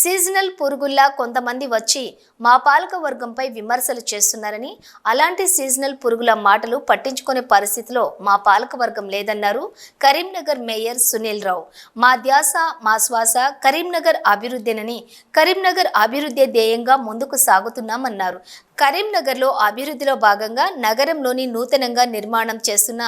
Seasonal పురుగుల్లా కొంతమంది వచ్చి మా పాలక వర్గంపై విమర్శలు చేస్తున్నారని అలాంటి సీజనల్ పురుగుల మాటలు పట్టించుకునే పరిస్థితిలో మా పాలక వర్గం లేదన్నారు కరీంనగర్ మేయర్ సునీల్ రావు. మా ధ్యాస మా శ్వాస కరీంనగర్ అభివృద్ధినని కరీంనగర్ అభివృద్ధి ధ్యేయంగా ముందుకు సాగుతున్నామన్నారు. కరీంనగర్లో అభివృద్ధిలో భాగంగా నగరంలోని నూతనంగా నిర్మాణం చేస్తున్న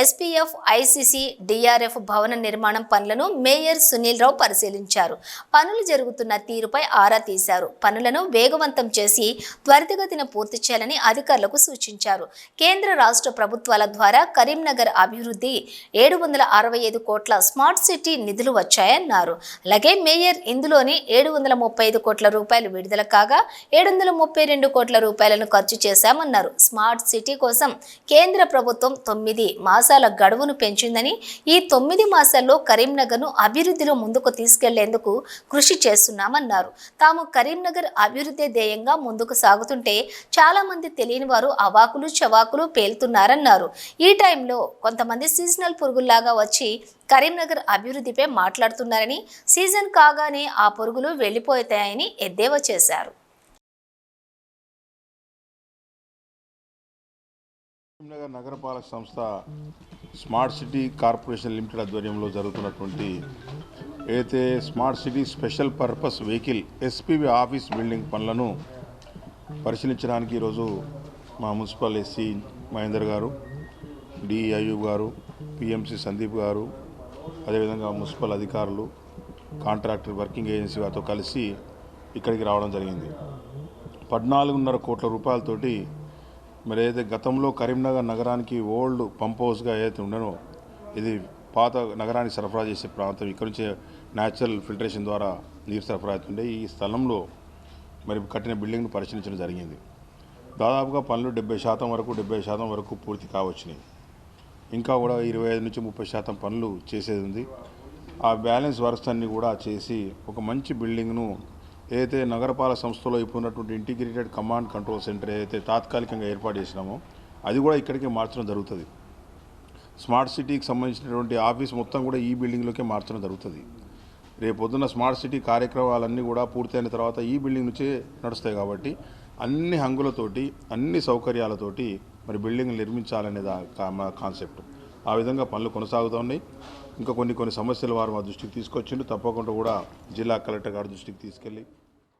ఎస్పీఎఫ్ ఐసీసీ డిఆర్ఎఫ్ భవన నిర్మాణం పనులను మేయర్ సునీల్ రావు పరిశీలించారు. పనులు జరుగుతున్న తీరుపై ఆరా తీశారు. పనులను వేగవంతం చేసి త్వరితగతిన పూర్తి చేయాలని అధికారులకు సూచించారు. కేంద్ర రాష్ట్ర ప్రభుత్వాల ద్వారా కరీంనగర్ అభివృద్ధి ఏడు వందల అరవై ఐదు కోట్ల స్మార్ట్ సిటీ నిధులు వచ్చాయన్నారు. అలాగే మేయర్ ఇందులోని ఏడు వందల ముప్పై ఐదు కోట్ల రూపాయలు విడుదల కాగా ఏడు వందల ముప్పై రెండు కోట్ల రూపాయలను ఖర్చు చేశామన్నారు. స్మార్ట్ సిటీ కోసం కేంద్ర ప్రభుత్వం తొమ్మిది మాసాల గడువును పెంచిందని ఈ తొమ్మిది మాసాల్లో కరీంనగర్ను అభివృద్ధిలో ముందుకు తీసుకెళ్ళేందుకు కృషి చేస్తున్నారు. చేస్తున్నామన్నారు. తాము కరీంనగర్ అభివృద్ధి ధ్యేయంగా ముందుకు సాగుతుంటే చాలా మంది తెలియని వారు అవాకులు చవాకులు పేలుతున్నారన్నారు. ఈ టైంలో కొంతమంది సీజనల్ పురుగుల్లాగా వచ్చి కరీంనగర్ అభివృద్ధిపై మాట్లాడుతున్నారని సీజన్ కాగానే ఆ పురుగులు వెళ్ళిపోతాయని ఎద్దేవా చేశారు. కరీంనగర్ నగరపాలక సంస్థ స్మార్ట్ సిటీ కార్పొరేషన్ లిమిటెడ్ ఆధ్వర్యంలో జరుగుతున్నటువంటి ఏదైతే smart city special purpose vehicle SPV office building పనులను పరిశీలించడానికి ఈరోజు మా మున్సిపల్ ఎస్సీ మహేందర్ గారు డి అయ్యూబ్ గారు పిఎంసి సందీప్ గారు అదేవిధంగా మున్సిపల్ అధికారులు కాంట్రాక్టర్ వర్కింగ్ ఏజెన్సీ వారితో కలిసి ఇక్కడికి రావడం జరిగింది. పద్నాలుగున్నర కోట్ల రూపాయలతోటి మరి ఏదైతే గతంలో కరీంనగర్ నగరానికి ఓల్డ్ పంప్ హౌస్గా ఏదైతే ఉండనో ఇది పాత నగరానికి సరఫరా చేసే ప్రాంతం ఇక్కడ నుంచే న్యాచురల్ ఫిల్టరేషన్ ద్వారా నీరు సరఫరా అవుతుండే ఈ స్థలంలో మరి కట్టిన బిల్డింగ్ను పరిశీలించడం జరిగింది. దాదాపుగా పనులు డెబ్బై శాతం వరకు డెబ్బై శాతం వరకు పూర్తి కావచ్చినాయి. ఇంకా కూడా ఇరవై ఐదు నుంచి ముప్పై శాతం పనులు చేసేది ఉంది. ఆ బ్యాలెన్స్ వర్క్స్ అన్ని కూడా చేసి ఒక మంచి బిల్డింగ్ను ఏదైతే నగరపాలక సంస్థలో ఇప్పుడు ఉన్నటువంటి ఇంటిగ్రేటెడ్ కమాండ్ కంట్రోల్ సెంటర్ ఏదైతే తాత్కాలికంగా ఏర్పాటు చేసినామో అది కూడా ఇక్కడికి మార్చడం జరుగుతుంది. స్మార్ట్ సిటీకి సంబంధించినటువంటి ఆఫీస్ మొత్తం కూడా ఈ బిల్డింగ్లోకే మార్చడం జరుగుతుంది. రేపొద్దున స్మార్ట్ సిటీ కార్యక్రమాలన్నీ కూడా పూర్తయిన తర్వాత ఈ బిల్డింగ్ నుంచే నడుస్తాయి కాబట్టి అన్ని హంగులతోటి అన్ని సౌకర్యాలతోటి మరి బిల్డింగ్ నిర్మించాలనే దా మా కాన్సెప్ట్. ఆ విధంగా పనులు కొనసాగుతూ ఉన్నాయి. ఇంకా కొన్ని కొన్ని సమస్యలు వారు మా దృష్టికి తీసుకొచ్చిండు తప్పకుండా కూడా జిల్లా కలెక్టర్ గారి దృష్టికి తీసుకెళ్ళి